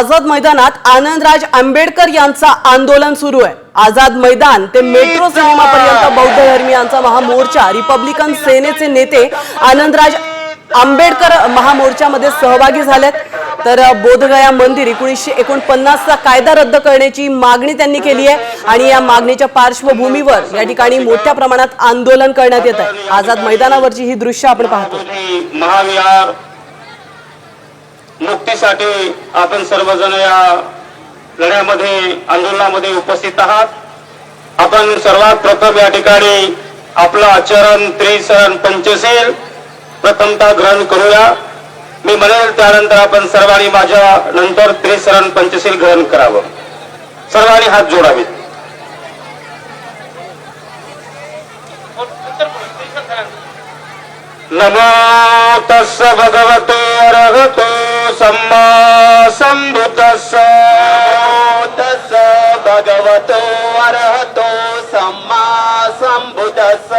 आझाद मैदानात आनंदराज आंबेडकर यांचा आंदोलन सुरू आहे. आझाद मैदान ते मेट्रो सिनेमापर्यंत बौद्ध धर्मियांचा महामोर्चा रिपब्लिकन सेनेचे नेते आनंदराज आंबेडकर महामोर्चामध्ये सहभागी झालेत. तर बोधगया मंदिर एकोणीसशे एकोणपन्नासचा कायदा रद्द करण्याची मागणी त्यांनी केली आहे आणि या मागणीच्या पार्श्वभूमीवर या ठिकाणी मोठ्या प्रमाणात आंदोलन करण्यात येत आहे. आझाद मैदानावरची ही दृश्य आपण पाहतो. महाविहार मुक्तीसाठी आपण सर्वजण या लढ्यामध्ये आंदोलनामध्ये उपस्थित आहात. आपण सर्वात प्रथम या ठिकाणी आपलं आचरण त्रिसरण पंचशील प्रथमता ग्रहण करूया. मी म्हणेल त्यानंतर आपण सर्वांनी माझ्या नंतर त्रिसरण पंचशील ग्रहण करावं. सर्वांनी हात जोडावेत. नमो तस्स भगवते अर्हते. ಸಮ್ಮ ಸಂ붓ಸ್ಸೋ ತಸ Bhagavato ಅರಹತೋ ಸಮ್ಮ ಸಂ붓ಸ್ಸ